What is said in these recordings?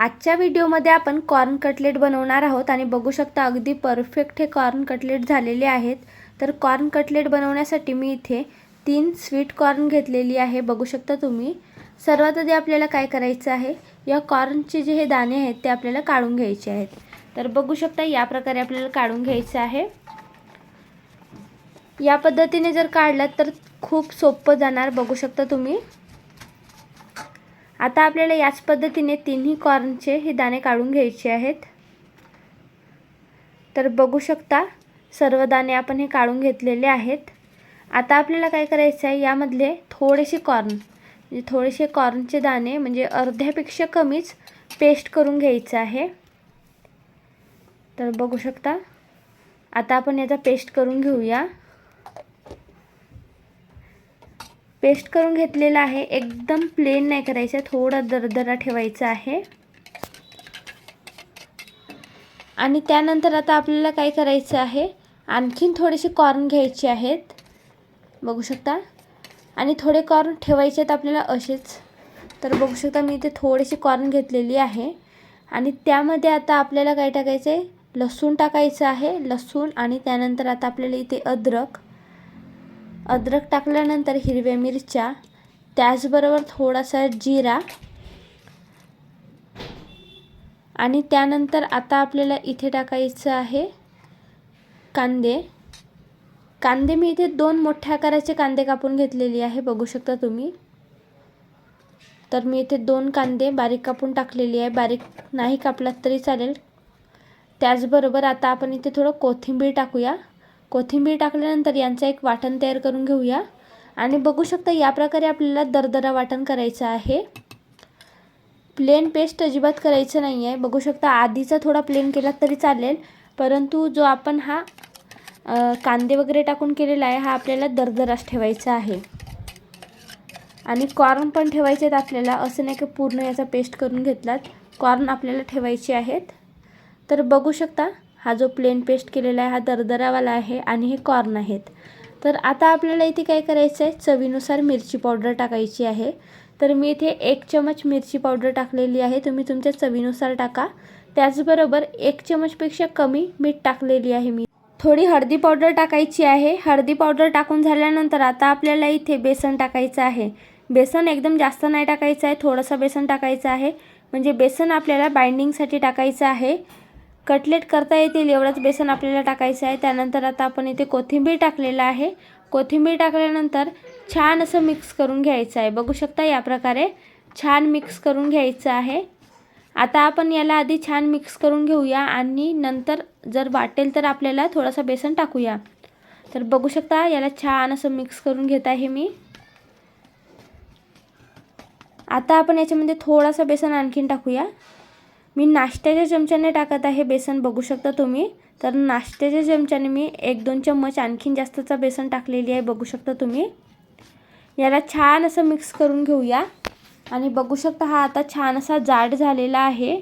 आजच्या व्हिडिओमध्ये आपण कॉर्न कटलेट बनवणार आहोत आणि बघू शकता अगदी परफेक्ट हे कॉर्न कटलेट झालेले आहेत. तर कॉर्न कटलेट बनवण्यासाठी मी इथे तीन स्वीट कॉर्न घेतलेली आहे बघू शकता तुम्ही. सर्वात आधी आपल्याला काय करायचं आहे? या कॉर्नचे जे हे दाणे आहेत ते आपल्याला काढून घ्यायचे आहेत. तर बघू शकता या प्रकारे आपल्याला काढून घ्यायचं आहे. या पद्धतीने जर काढलात तर खूप सोपं जाणार बघू शकता तुम्ही. आता आपल्याला याच पद्धतीने तिन्ही कॉर्नचे हे दाणे काढून घ्यायचे आहेत. तर बघू शकता सर्व दाणे आपण हे काढून घेतलेले आहेत. आता आपल्याला काय करायचं आहे यामधले थोडेसे कॉर्न म्हणजे थोडेसे कॉर्नचे दाणे म्हणजे अर्ध्यापेक्षा कमीच पेस्ट करून घ्यायचं आहे. तर बघू शकता आता आपण याचा पेस्ट करून घेऊया. पेस्ट करून घेतलेला आहे. एकदम प्लेन नाही करायचं. थोडा दरदरा ठेवायचा आहे. आणि त्यानंतर आता आपल्याला काय करायचं आहे? आणखीन थोडेसे कॉर्न घ्यायचे आहेत. बघू शकता? आणि थोडे कॉर्न ठेवायचे आहेत आपल्याला असेच. तर बघू शकता मी इथे थोडेसे कॉर्न घेतलेली आहे. आणि त्यामध्ये आता आपल्याला काय टाकायचं आहे लसूण टाकायचं आहे. लसूण आणि त्यानंतर आता आपल्याला इथे अद्रक. अद्रक टाकल्यानंतर हिरव्या मिरच्या त्याचबरोबर थोडासा जिरा आणि त्यानंतर आता आपल्याला इथे टाकायचं आहे कांदे. कांदे मी इथे दोन मोठ्या आकाराचे कांदे कापून घेतलेली आहे बघू शकता तुम्ही. तर मी इथे दोन कांदे बारीक कापून टाकलेली आहे. बारीक नाही कापलात तरी चालेल. त्याचबरोबर आता आपण इथे थोडं कोथिंबीर टाकूया. कोथिंबीर टाकल्यानंतर यांचं एक वाटण तयार करून घेऊया. आणि बघू शकता या प्रकारे आपल्याला दरदरा वाटण करायचं आहे. प्लेन पेस्ट अजिबात करायचं नाही आहे बघू शकता आधीचा थोडा प्लेन केला तरी चालेल. परंतु जो आपण हा कांदे वगैरे टाकून केलेला आहे हा आपल्याला दरदराच ठेवायचा आहे. आणि कॉर्न पण ठेवायचे आहेत आपल्याला. असं नाही की पूर्ण याचा पेस्ट करून घेतलात. कॉर्न आपल्याला ठेवायचे आहेत. तर बघू शकता हा जो प्लेन पेस्ट केलेला आहे हा दरदरावाला आहे आणि हे कॉर्न आहेत. तर आता आपल्याला इथे काय करायचं आहे चवीनुसार मिरची पावडर टाकायची आहे. तर मी इथे एक चमच मिरची पावडर टाकलेली आहे. तुम्ही तुमच्या चवीनुसार टाका. त्याचबरोबर एक चमचपेक्षा कमी मीठ टाकलेली आहे मी. थोडी हळदी पावडर टाकायची आहे. हळदी पावडर टाकून झाल्यानंतर आता आपल्याला इथे बेसन टाकायचं आहे. बेसन एकदम जास्त नाही टाकायचं आहे. थोडंसं बेसन टाकायचं आहे. म्हणजे बेसन आपल्याला बाइंडिंगसाठी टाकायचं आहे. कटलेट करता येतील एवढंच बेसन आपल्याला टाकायचं आहे. त्यानंतर आता आपण इथे कोथिंबीर टाकलेलं आहे. कोथिंबीर टाकल्यानंतर छान असं मिक्स करून घ्यायचं आहे. बघू शकता या प्रकारे छान मिक्स करून घ्यायचं आहे. आता आपण याला आधी छान मिक्स करून घेऊया आणि नंतर जर वाटेल तर आपल्याला थोडासा बेसन टाकूया. तर बघू शकता याला छान असं मिक्स करून घेत आहे मी. आता आपण याच्यामध्ये थोडासा बेसन आणखीन टाकूया. मी नाश्त्याच्या चमच्याने टाकत आहे बेसन बघू शकता तुम्ही. तर नाश्त्याच्या चमच्याने मी एक दोन चम्मच आणखीन जास्तचा बेसन टाकलेली आहे बघू शकता तुम्ही. याला छान असं मिक्स करून घेऊया. आणि बघू शकता हा आता छान असा जाड झालेला आहे.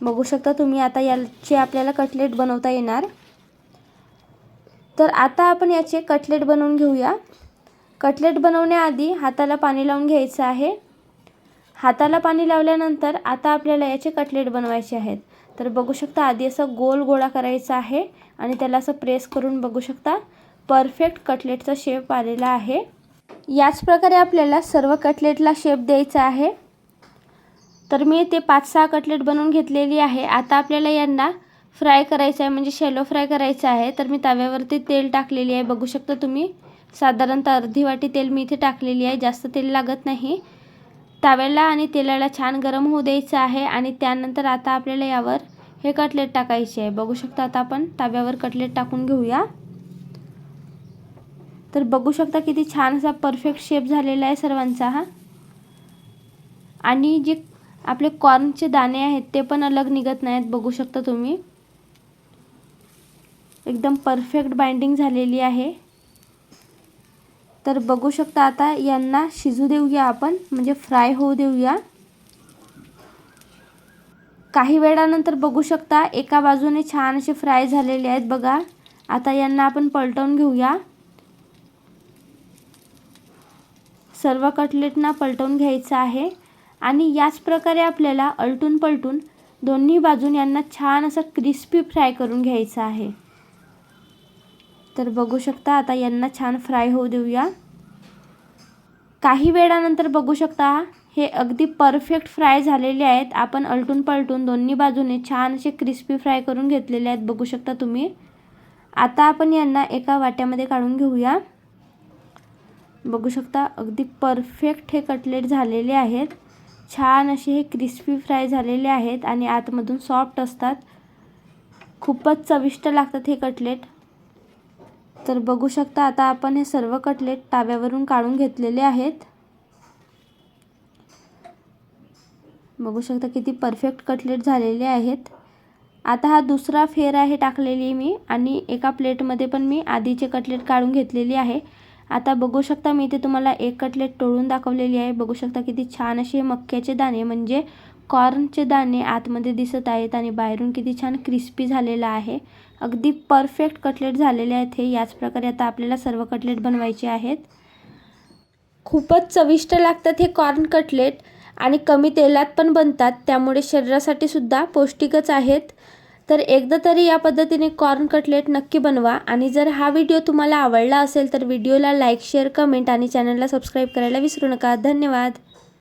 बघू शकता तुम्ही आता याचे आपल्याला कटलेट बनवता येणार. तर आता आपण याचे कटलेट बनवून घेऊया. कटलेट बनवण्याआधी हाताला पाणी लावून घ्यायचं आहे. हाताला पाणी लावल्यानंतर आता आपल्याला याचे कटलेट बनवायचे आहेत. तर बघू शकता आधी असं गोल गोळा करायचा आहे आणि त्याला असं प्रेस करून बघू शकता परफेक्ट कटलेटचा शेप आलेला आहे. याच प्रकारे आपल्याला सर्व कटलेटला शेप द्यायचा आहे. तर मी ते पाच सहा कटलेट बनवून घेतलेली आहे. आता आपल्याला यांना फ्राय करायचं आहे म्हणजे शेलो फ्राय करायचं आहे. तर मी तव्यावरती तेल टाकलेली आहे. बघू शकता तुम्ही साधारणतः अर्धी वाटी तेल मी इथे टाकलेली आहे. जास्त तेल लागत नाही. तव्याला आणि तेलाला छान गरम होऊ द्यायचं आहे आणि त्यानंतर आता आपल्याला यावर हे कटलेट टाकायचे आहे. बघू शकता आता आपण तव्यावर कटलेट टाकून घेऊया. तर बघू शकता किती छान असा परफेक्ट शेप झालेला आहे सर्वांचा हा. आणि जे आपले कॉर्नचे दाणे आहेत ते पण अलग निघत नाहीत बघू शकता तुम्ही. एकदम परफेक्ट बाइंडिंग झालेली आहे. तर बघू शकता आता यांना शिजू देऊया आपण म्हणजे फ्राय होऊ देऊया. काही वेळानंतर बघू शकता एका बाजूने छान असे फ्राय झालेले आहेत बघा. आता यांना आपण पलटवून घेऊया. सर्व कटलेटना पलटवून घ्यायचं आहे. आणि याच प्रकारे आपल्याला अलटून पलटून दोन्ही बाजून यांना छान असं क्रिस्पी फ्राय करून घ्यायचं आहे. तर बघू शकता आता यांना छान फ्राय होऊ देऊया. काही वेळानंतर बघू शकता हे अगदी परफेक्ट फ्राय झालेले आहेत. आपण अलटून पलटून दोन्ही बाजूने छान असे क्रिस्पी फ्राय करून घेतलेले आहेत बघू शकता तुम्ही. आता आपण यांना एका वाट्यामध्ये काढून घेऊया. बघू शकता अगदी परफेक्ट हे कटलेट झालेले आहेत. छान असे हे क्रिस्पी फ्राय झालेले आहेत आणि आतमधून सॉफ्ट असतात. खूपच चविष्ट लागतात हे कटलेट तर बघू शकता आता आपण हे सर्व कटलेट ताव्यावरून काढून घेतलेले आहेत. बघू शकता किती परफेक्ट कटलेट झालेले आहेत. आता हा दुसरा फेर आहे टाकलेली मी आणि एका प्लेटमध्ये पण मी आधीचे कटलेट काढून घेतलेली आहे. आता बघू शकता मी इथे तुम्हाला एक कटलेट तोडून दाखवलेली आहे. बघू शकता किती छान असे मक्याचे दाणे म्हणजे कॉर्नचे दाणे आतमध्ये दिसत आहेत आणि बाहेरून किती छान क्रिस्पी झालेला आहे. अगदी परफेक्ट कटलेट झालेले आहेत हे. याच प्रकारे आता आपल्याला सर्व कटलेट बनवायचे आहेत. खूपच चविष्ट लागतात हे कॉर्न कटलेट आणि कमी तेलात पण बनतात. त्यामुळे शरीरासाठी सुद्धा पौष्टिकच आहेत. तर एकदा तरी या पद्धतीने कॉर्न कटलेट नक्की बनवा. आणि जर हा व्हिडिओ तुम्हाला आवडला असेल तर व्हिडिओला लाईक शेअर कमेंट आणि चॅनलला सबस्क्राईब करायला विसरू नका. धन्यवाद.